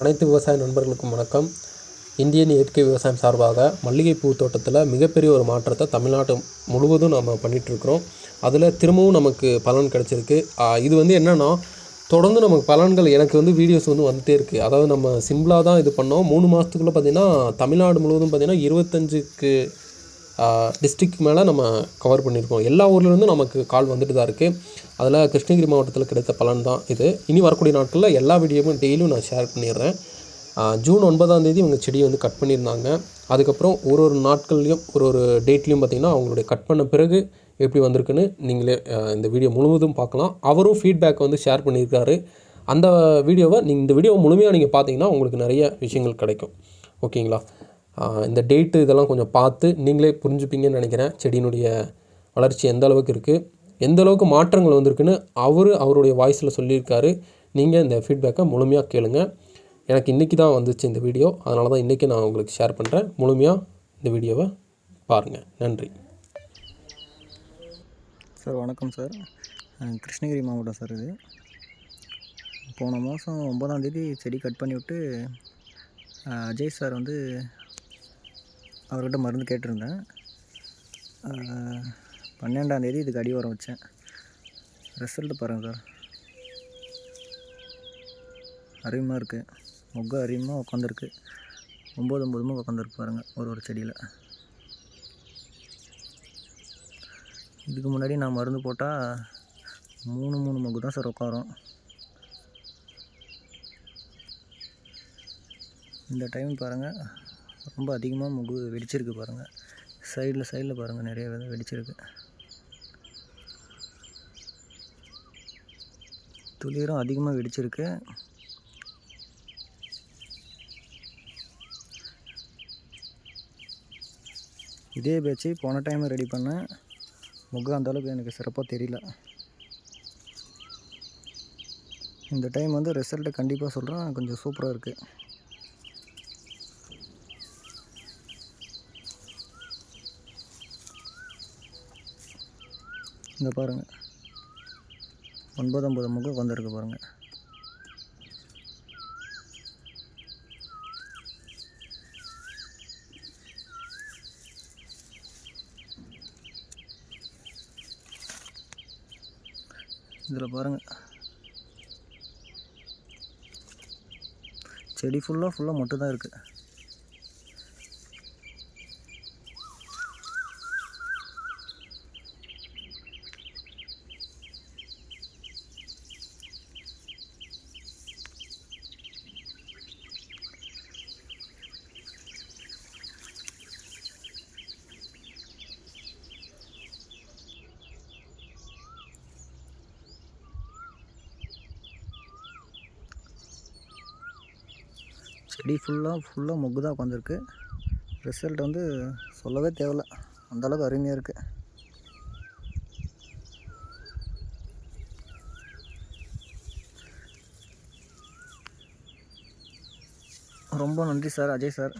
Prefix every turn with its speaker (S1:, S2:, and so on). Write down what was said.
S1: அனைத்து விவசாய நண்பர்களுக்கும் வணக்கம். இந்தியன் இயற்கை விவசாயம் சார்பாக மல்லிகைப்பூ தோட்டத்தில் மிகப்பெரிய ஒரு மாற்றத்தை தமிழ்நாட்டு முழுவதும் நம்ம பண்ணிகிட்ருக்குறோம் அதில் திரும்பவும் நமக்கு பலன் கிடச்சிருக்கு. இது வந்து என்னென்னா தொடர்ந்து நமக்கு பலன்கள் எனக்கு வந்து வீடியோஸ் வந்து வந்துகிட்டே இருக்குது அதாவது நம்ம சிம்பிளாக தான் இது பண்ணோம். மூணு மாதத்துக்குள்ளே பார்த்திங்கன்னா தமிழ்நாடு முழுவதும் பார்த்திங்கன்னா இருபத்தஞ்சுக்கு டிஸ்ட்ரிக்ட் மேலே நம்ம கவர் பண்ணியிருக்கோம் எல்லா ஊர்லேருந்தும் நமக்கு கால் வந்துட்டு தான் இருக்குது அதில் கிருஷ்ணகிரி மாவட்டத்தில் கிடைத்த பலன் தான் இது. இனி வரக்கூடிய நாட்களில் எல்லா வீடியோவும் டெய்லியும் நான் ஷேர் பண்ணிடுறேன். ஜூன் ஒன்பதாம் தேதி இவங்க செடியை வந்து கட் பண்ணியிருந்தாங்க. அதுக்கப்புறம் ஒரு ஒரு நாட்கள்லையும் ஒரு ஒரு டேட்லேயும் பார்த்திங்கன்னா அவங்களுடைய கட் பண்ண பிறகு எப்படி வந்திருக்குன்னு நீங்களே இந்த வீடியோ முழுவதும் பார்க்கலாம். அவரும் ஃபீட்பேக் வந்து ஷேர் பண்ணியிருக்காரு. அந்த வீடியோவை நீங்கள் இந்த வீடியோவை முழுமையாக நீங்கள் பார்த்தீங்கன்னா உங்களுக்கு நிறைய விஷயங்கள் கிடைக்கும். ஓகேங்களா? இந்த டேட்டு இதெல்லாம் கொஞ்சம் பார்த்து நீங்களே புரிஞ்சுப்பீங்கன்னு நினைக்கிறேன். செடியினுடைய வளர்ச்சி எந்த அளவுக்கு இருக்குது எந்த அளவுக்கு மாற்றங்கள் வந்திருக்குன்னு அவர் அவருடைய வாய்ஸில் சொல்லியிருக்காரு. நீங்கள் இந்த ஃபீட்பேக்கை முழுமையாக கேளுங்க. எனக்கு இன்றைக்கி தான் வந்துச்சு இந்த வீடியோ. அதனால தான் இன்றைக்கி நான் உங்களுக்கு ஷேர் பண்ணுறேன் முழுமையாக இந்த வீடியோவை பாருங்கள் நன்றி.
S2: சார் வணக்கம் சார். கிருஷ்ணகிரி மாவட்டம் சார் இது. போன மாதம் ஒம்பதாந்தேதி செடி கட் பண்ணி விட்டு அஜய் சார் வந்து அவர்கிட்ட மருந்து கேட்டிருந்தேன். பன்னெண்டாந்தேதி இதுக்கு அடி உரம் வச்சேன். ரிசல்ட்டு பாருங்கள் சார் அருமையாக இருக்குது மொக்க அருமையாக உட்காந்துருக்கு ஒம்பது ஒம்பதுமாக உட்காந்துருக்கு பாருங்கள் ஒரு ஒரு செடியில். இதுக்கு முன்னாடி நான் மருந்து போட்டால் மூணு மூணு மொக்கு தான் சார் உட்காரும் இந்த டைம் பாருங்கள் ரொம்ப அதிகமாக முகு வெடிச்சிருக்கு பாருங்கள் சைடில் சைடில் பாருங்கள் நிறைய விதை வெடிச்சிருக்கு. துளிரும் அதிகமாக வெடிச்சிருக்கு. இதே பேச்சு போன டைம் ரெடி பண்ணேன் முகம் அந்த அளவுக்கு எனக்கு சிறப்பாக தெரியல. இந்த டைம் வந்து ரிசல்ட்டு கண்டிப்பாக சொல்கிறேன் கொஞ்சம் சூப்பராக இருக்குது இங்கே பாருங்கள் ஒன்பதொம்பது முக்கு முகம் வந்திருக்கு பாருங்கள் இதில் பாருங்கள் செடி ஃபுல்லாக ஃபுல்லாக மட்டும் தான் இருக்குது செடி ஃபுல்லாக ஃபுல்லாக மொக்கு தான் உட்காந்துருக்கு ரிசல்ட் வந்து சொல்லவே தேவையில்ல. அந்தளவுக்கு அருமையாக இருக்குது ரொம்ப நன்றி சார் அஜய் சார்.